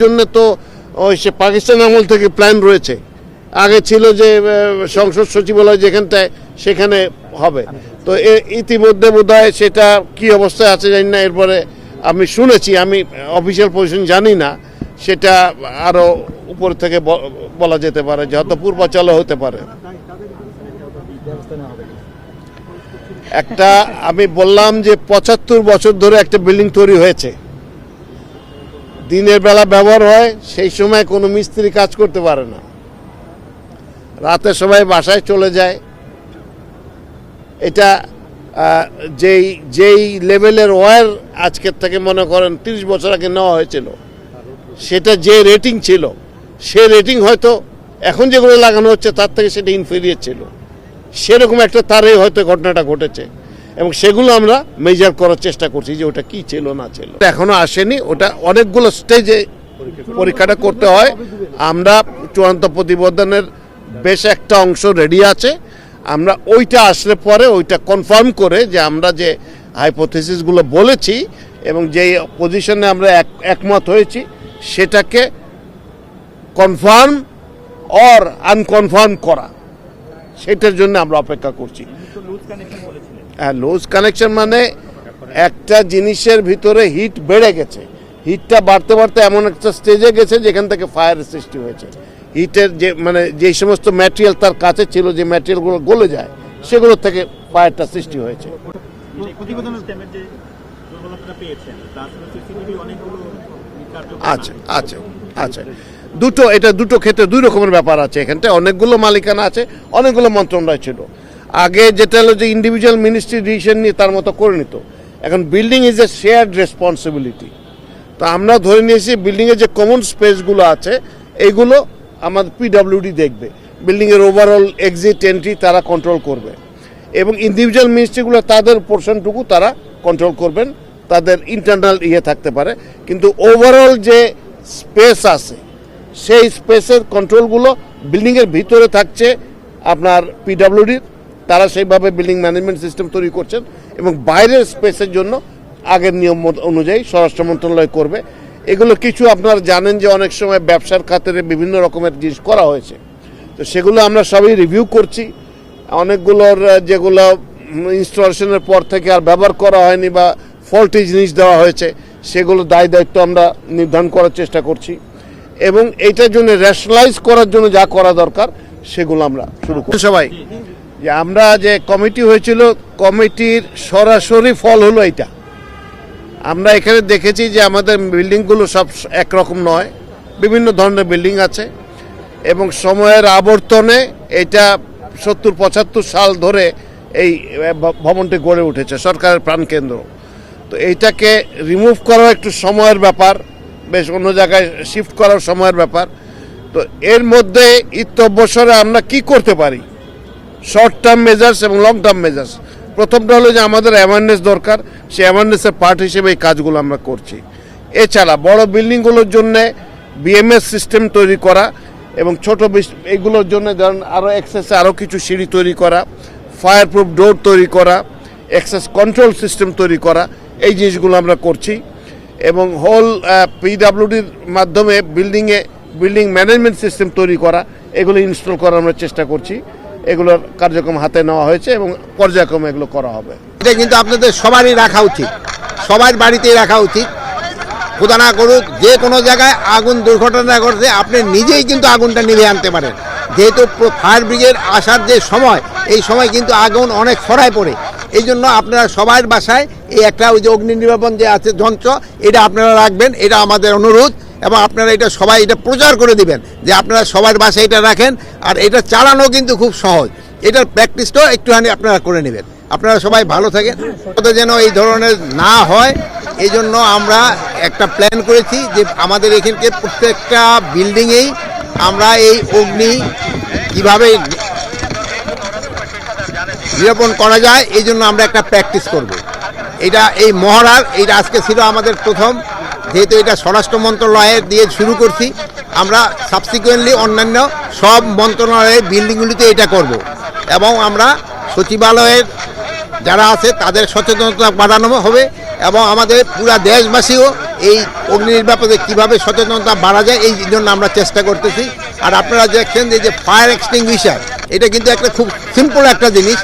জন্য তো ওই সে পাকিস্তান আমল থেকে প্ল্যান রয়েছে। আগে ছিল যে সংসদ সচিবালয় যেখানটায় সেখানে হবে। তো ইতিমধ্যে বোধ সেটা কি অবস্থায় আছে জানি না, এরপরে আমি শুনেছি, আমি অফিসিয়াল পজিশন জানি না, সেটা আরও উপর থেকে বলা যেতে পারে যে হয়তো পূর্বাচলও হতে পারে। একটা, আমি বললাম যে পঁচাত্তর বছর ধরে একটা বিল্ডিং তৈরি হয়েছে। দিনের বেলা ব্যবহার হয়, সেই সময় কোনো মিস্ত্রি কাজ করতে পারে না। রাতে সবাই বাসায় চলে যায়। এটা যেই যেই লেভেলের ওয়্যার আজকের থেকে মনে করেন তিরিশ বছর আগে নেওয়া হয়েছিল, সেটা যে রেটিং ছিল, সে রেটিং হয়তো এখন যেগুলো লাগানো হচ্ছে তার থেকে সেটা ইনফেরিয়ার ছিল। সেরকম একটা তারে হয়তো ঘটনাটা ঘটেছে। এবং সেগুলো আমরা মেজার করার চেষ্টা করছি যে ওটা কি ছিল, না ছিল। এখনও আসেনি, ওটা অনেকগুলো স্টেজে পরীক্ষাটা করতে হয়। আমরা চূড়ান্ত প্রতিবেদনের বেশ একটা অংশ রেডি আছে। আমরা ওইটা আসলে পরে ওইটা কনফার্ম করে যে আমরা যে হাইপোথেসিসগুলো বলেছি এবং যেই পজিশনে আমরা এক, একমত হয়েছি, সেটাকে কনফার্ম অর আনকনফার্ম করা। সেটার জন্য আমরা অপেক্ষা করছি। লুজ কানেকশন মানে একটা জিনিসের ভিতরে হিট বেড়ে গেছে। হিটটা বাড়তে বাড়তে এমন একটা স্টেজে গেছে যেখান থেকে ফায়ারের সৃষ্টি হয়েছে। হিটের যে মানে যেই সমস্ত ম্যাটেরিয়াল তার কাছে ছিল, যে ম্যাটেরিয়ালগুলো গলে যায়, সেগুলো থেকে ফায়ারটা সৃষ্টি হয়েছে। আচ্ছা আচ্ছা আচ্ছা দুটো, এটা দুটো ক্ষেত্রে দুই রকমের ব্যাপার আছে এখানটা অনেকগুলো মালিকানা আছে, অনেকগুলো মন্ত্রণালয় ছিল। আগে যেটা হলো যে ইন্ডিভিজুয়াল মিনিস্ট্রি ডিসিশন নিয়ে তার মতো করে নিত। এখন building is a shared responsibility তো আমরা ধরে নিয়েছি বিল্ডিংয়ের যে কমন স্পেসগুলো আছে এইগুলো আমাদের পিডাব্লিউডি দেখবে। বিল্ডিংয়ের ওভারঅল এক্সিট এন্ট্রি তারা কন্ট্রোল করবে। এবং ইন্ডিভিজুয়াল মিনিস্ট্রিগুলো তাদের পোর্শনটুকু তারা কন্ট্রোল করবেন। তাদের ইন্টারনাল ইয়ে থাকতে পারে। কিন্তু ওভারঅল যে স্পেস আছে, সেই স্পেসের কন্ট্রোলগুলো বিল্ডিংয়ের ভিতরে থাকছে আপনার পিডাব্লিউডির তারা সেইভাবে বিল্ডিং ম্যানেজমেন্ট সিস্টেম তৈরি করছেন এবং বাইরের স্পেসের জন্য আগের নিয়ম অনুযায়ী স্বরাষ্ট্র মন্ত্রণালয় করবে। এগুলো কিছু আপনারা জানেন যে অনেক সময় ব্যবসার খাতেরে বিভিন্ন রকমের জিনিস করা হয়েছে। তো সেগুলো আমরা সবই রিভিউ করছি। অনেকগুলোর যেগুলো ইনস্টলেশনের পর থেকে আর ব্যবহার করা হয়নি বা ফল্টি জিনিস দেওয়া হয়েছে, সেগুলো দায় দায়িত্ব আমরা নির্ধারণ করার চেষ্টা করছি। এবং এইটার জন্য রেশনালাইজ করার জন্য যা করা দরকার, সেগুলো আমরা শুরু করি সবাই। যে আমরা যে কমিটি হয়েছিল, কমিটির সরাসরি ফল হলো এইটা আমরা এখানে দেখেছি যে আমাদের বিল্ডিংগুলো সব একরকম নয়, বিভিন্ন ধরনের বিল্ডিং আছে এবং সময়ের আবর্তনে এটা সত্তর পঁচাত্তর সাল ধরে এই ভবনটি গড়ে উঠেছে, সরকারের প্রাণকেন্দ্র তো এইটাকে রিমুভ করা একটু সময়ের ব্যাপার, বেশ অন্য জায়গায় শিফট করার সময়ের ব্যাপার। তো এর মধ্যে ইত্যবসরে আমরা কি করতে পারি? শর্ট টার্ম মেজার্স এবং লং টার্ম মেজার্স প্রথমটা হলো যে আমাদের অ্যাওয়ারনেস দরকার, সেই অ্যাওয়ারনেসের পার্ট হিসেবে এই কাজগুলো আমরা করছি। এছাড়া বড় বিল্ডিংগুলোর জন্য বিএমএস সিস্টেম তৈরি করা এবং ছোট এইগুলোর জন্য ধরেন আরও এক্সেসে আরও কিছু সিঁড়ি তৈরি করা ফায়ার প্রুফ ডোর তৈরি করা অ্যাক্সেস কন্ট্রোল সিস্টেম তৈরি করা, এই জিনিসগুলো আমরা করছি। এবং হোল পিডাব্লিউডির মাধ্যমে বিল্ডিংয়ে বিল্ডিং ম্যানেজমেন্ট সিস্টেম তৈরি করা, এগুলো ইনস্টল করার আমরা চেষ্টা করছি। এগুলোর কার্যক্রম হাতে নেওয়া হয়েছে এবং পর্যায়ক্রমে এগুলো করা হবে। এটা কিন্তু আপনাদের সবারই রাখা উচিত। সবার বাড়িতেই রাখা উচিত। খোদা না করুক, যে কোনো জায়গায় আগুন দুর্ঘটনা ঘটছে আপনি নিজেই কিন্তু আগুনটা নিভে আনতে পারেন। যেহেতু ফায়ার ব্রিগেড আসার যে সময়, এই সময় কিন্তু আগুন অনেক ছড়ায় পড়ে। এই জন্য আপনারা সবার বাসায় এই একটা ওই যে অগ্নি নির্বাপন যে আছে যন্ত্র, এটা আপনারা রাখবেন। এটা আমাদের অনুরোধ। এবং আপনারা এটা সবাই এটা প্রচার করে দিবেন যে আপনারা সবার বাসায় এটা রাখেন, আর এটা চালানো কিন্তু খুব সহজ। এটার প্র্যাকটিসটাও একটুখানি আপনারা করে নেবেন। আপনারা সবাই ভালো থাকেন। যেন এই ধরনের না হয় এই জন্য আমরা একটা প্ল্যান করেছি যে আমাদের এখানকে প্রত্যেকটা বিল্ডিংয়েই আমরা এই অগ্নি কীভাবে নিরাপন করা যায় এই জন্য আমরা একটা প্র্যাকটিস করব। এটা এই মহড়ার এইটা আজকে ছিল আমাদের প্রথম। যেহেতু এটা স্বরাষ্ট্র মন্ত্রণালয়ের দিয়ে শুরু করছি, আমরা সাবসিকুয়েন্টলি অন্যান্য সব মন্ত্রণালয়ের বিল্ডিংগুলিতে এটা করব। এবং আমরা সচিবালয়ের যারা আছে, তাদের সচেতনতা বাড়ানো হবে এবং আমাদের পুরা দেশবাসীও এই অগ্নি নির্বাপদে কীভাবে সচেতনতা বাড়া যায়, এই জন্য আমরা চেষ্টা করতেছি আর আপনারা দেখছেন যে ফায়ার এক্সটিংগুইশার এটা কিন্তু একটা খুব সিম্পল একটা জিনিস